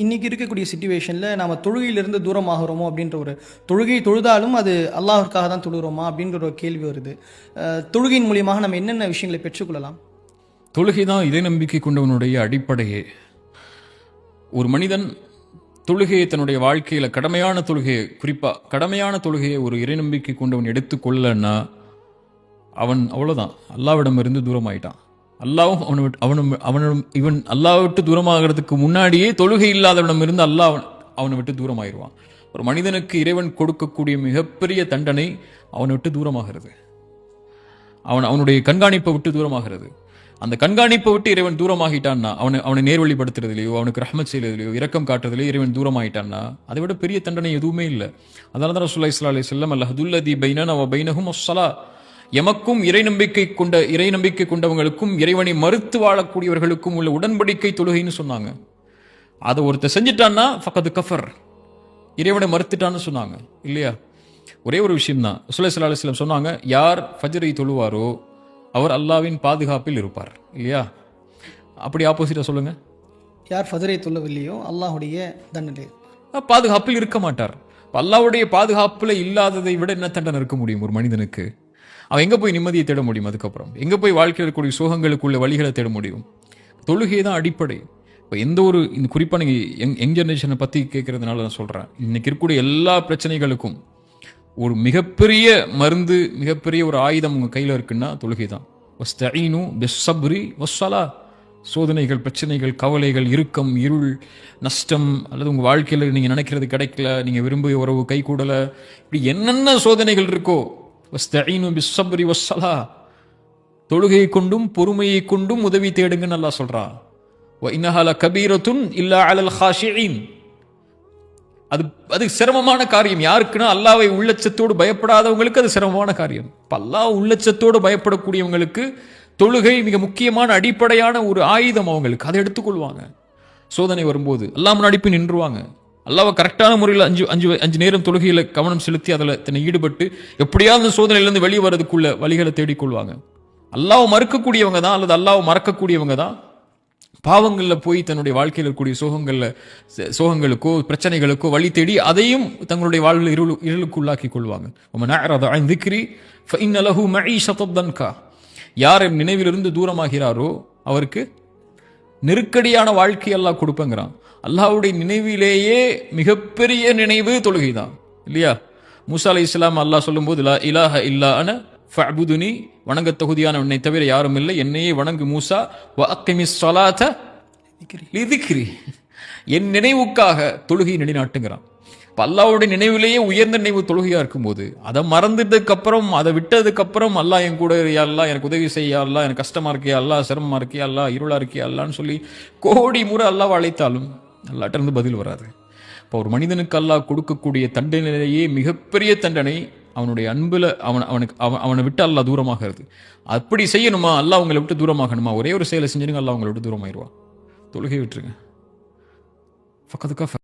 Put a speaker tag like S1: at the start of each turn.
S1: இன்னைக்கு இருக்கக்கூடிய சுச்சுவேஷனில் நம்ம தொழுகையிலிருந்து தூரமாகிறோமோ அப்படின்ற ஒரு தொழுகை தொழுதாலும் அது அல்லாஹ்வுக்காக தான் தொழுகிறோமா அப்படின்ற ஒரு கேள்வி வருது. தொழுகையின் மூலியமாக நம்ம என்னென்ன விஷயங்களை பெற்றுக்கொள்ளலாம்?
S2: தொழுகை தான் இதே நம்பிக்கை கொண்டவனுடைய அடிப்படையே. ஒரு மனிதன் தொழுகையை தன்னுடைய வாழ்க்கையில் கடமையான தொழுகையை குறிப்பாக கடமையான தொழுகையை ஒரு இறைநம்பிக்கை கொண்டவன் எடுத்துக்கொள்ளன்னா அவன் அவ்வளோதான் அல்லாவிடமிருந்து தூரமாயிட்டான். அல்லாவும் அவனை விட்டு அவனும் அவனும் இவன் அல்லாஹ் விட்டு தூரமாகிறதுக்கு முன்னாடியே தொழுகை இல்லாதவனிடம் இருந்து அல்லாஹ் அவன் அவனை விட்டு தூரமாயிருவான். ஒரு மனிதனுக்கு இறைவன் கொடுக்கக்கூடிய மிகப்பெரிய தண்டனை அவனை விட்டு தூரமாகிறது. அவன் அவனுடைய கண்காணிப்பை விட்டு தூரமாகிறது. அந்த கண்காணிப்பை விட்டு இறைவன் தூரமாகிட்டான்னா அவனை அவனை நேர்வழிப்படுத்துறதுலையோ அவனுக்கு ரஹமத் செய்யறதுலையோ இரக்கம் காட்டுறதுலையோ இறைவன் தூரமாகிட்டான்னா அதை விட பெரிய தண்டனை எதுவுமே இல்லை. அதனால தான் ரசூல்லா இஸ்லா அலி செல்லம் அல்லஹதுல்லதி பைனன் அவ பைனஹும் அஸ்ஸலா எமக்கும் இறை நம்பிக்கை கொண்ட இறை நம்பிக்கை கொண்டவங்களுக்கும் இறைவனை மறுத்து வாழக்கூடியவர்களுக்கும் உள்ள உடன்படிக்கை தொழுகைன்னு சொன்னாங்க. அதை ஒருத்தர் செஞ்சிட்டான்னா ஃபக்கது கஃபர். இறைவனை மறுத்துட்டான்னு சொன்னாங்க. இல்லையா? ஒரே ஒரு விஷயம்தான். சுலை சல்லா அலிஸ்லாம் சொன்னாங்க யார் ஃபஜ்ரை தொழுவாரோ அவர் அல்லாவின் பாதுகாப்பில் இருப்பார். இல்லையா? அப்படி ஆப்போசிட்டா சொல்லுங்க.
S1: யார் ஃபஜரை தொல்லவில்லையோ அல்லாஹ்வுடைய தண்டனை
S2: பாதுகாப்பில் இருக்க மாட்டார். அப்ப அல்லாஹ்வுடைய பாதுகாப்புல இல்லாததை விட என்ன தண்டனை இருக்க முடியும் ஒரு மனிதனுக்கு? அவன் எங்கே போய் நிம்மதியை தேட முடியும் அதுக்கப்புறம்? எங்கே போய் வாழ்க்கையில் இருக்கக்கூடிய சோகங்களுக்குள்ள வழிகளை தேட முடியும்? தொழுகை தான் அடிப்படை. இப்போ எந்த ஒரு இந்த குறிப்பாக நீங்கள் எங் யங் ஜெனரேஷனை பற்றி கேட்கறதுனால நான் சொல்கிறேன் இன்றைக்கி இருக்கக்கூடிய எல்லா பிரச்சனைகளுக்கும் ஒரு மிகப்பெரிய மருந்து மிகப்பெரிய ஒரு ஆயுதம் உங்கள் கையில் இருக்குன்னா தொழுகை தான். வஸ்தஈனு பிஸ்ஸப்ரி வஸ்ஸலா சோதனைகள் பிரச்சனைகள் கவலைகள் இறுக்கம் இருள் நஷ்டம் அல்லது உங்கள் வாழ்க்கையில் நீங்கள் நினைக்கிறது கிடைக்கல நீங்கள் விரும்பிய உறவு கை கூடலை இப்படி என்னென்ன சோதனைகள் இருக்கோ வஸ்தஈனு பிஸ்ஸப்ரி வஸ்ஸலா. தொழுகையை கொண்டும் பொறுமையை கொண்டும் உதவி தேடுங்கன்னு நல்லா சொல்றான் வ இன்னஹால கபீரத்துன் இல்லா அலல் ஹாஷியின். அது அது சிரமமான காரியம். யாருக்குன்னா அல்லாவை உள்ளச்சத்தோடு பயப்படாதவங்களுக்கு அது சிரமமான காரியம். இப்ப அல்லாஹ் உள்ளச்சத்தோடு பயப்படக்கூடியவங்களுக்கு தொழுகை மிக முக்கியமான அடிப்படையான ஒரு ஆயுதம் அவங்களுக்கு. அதை எடுத்துக்கொள்வாங்க. சோதனை வரும்போது அல்லாஹ் முன்னாடி நின்றுவாங்க. அல்லாவை கரெக்டான முறையில் அஞ்சு அஞ்சு அஞ்சு நேரம் தொழுகையில் கவனம் செலுத்தி அதில் தன்னை ஈடுபட்டு எப்படியாவது அந்த சோதனையிலேருந்து வெளியே வர்றதுக்குள்ள வழிகளை தேடிக்கொள்வாங்க அல்லாவை மறுக்கக்கூடியவங்க தான் அல்லது அல்லாவை மறக்கக்கூடியவங்க தான். பாவங்களில் போய் தன்னுடைய வாழ்க்கையில் இருக்கக்கூடிய சோகங்களில் சோகங்களுக்கோ பிரச்சனைகளுக்கோ வழி தேடி அதையும் தங்களுடைய வாழ்வில் இருள் இருளுக்குள்ளாக்கி கொள்வாங்க. யார் நினைவிலிருந்து தூரமாகிறாரோ அவருக்கு நெருக்கடியான வாழ்க்கையெல்லாம் கொடுப்பங்கிறான். அல்லாஹ்வுடைய நினைவிலேயே மிகப்பெரிய நினைவு தொழுகை தான் இல்லையா? மூசா அலை இஸ்லாம் அல்லாஹ் சொல்லும்போது லா இலாஹ இல்லா அன ஃபஅபுதுனி. வணங்க தகுதியான உன்னை தவிர யாரும் இல்லை. என்னையே வணங்கு மூசா. வ அக்கிமிஸ் ஸலாத்த லிதிக்ரி. என் நினைவுக்காக தொழுகை நிலைநாட்டுங்கிறான் இப்ப அல்லாஹ்வுடைய நினைவிலேயே உயர்ந்த நினைவு தொழுகையா இருக்கும்போது அதை மறந்ததுக்கு அப்புறம் அதை விட்டதுக்கு அப்புறம் அல்லாஹ் என் கூட அல்லாஹ் எனக்கு உதவி செய்ய? அல்லாஹ் எனக்கு கஷ்டமா இருக்கியா? அல்லாஹ் சிரமமா இருக்கியா? அல்லாஹ் இருளா இருக்கியா? அல்லான்னு சொல்லி கோடி முறை அல்லாஹ் அழைத்தாலும் அல்லாட்ட இருந்து பதில் வராது. இப்போ ஒரு மனிதனுக்கு அல்லாஹ் கொடுக்கக்கூடிய தண்டனையிலேயே மிகப்பெரிய தண்டனை அவனுடைய அன்புல அவன் அவனுக்கு அவன் அவனை விட்டு அல்லாஹ் தூரமாகிறது. அப்படி செய்யணுமா? அல்லாஹ் அவங்கள விட்டு தூரமாகணுமா? ஒரே ஒரு செயலை செஞ்சிருங்க அல்லாஹ் அவங்கள விட்டு தூரமாயிருவா தொழுகை விட்டுருங்க. பக்கத்துக்கா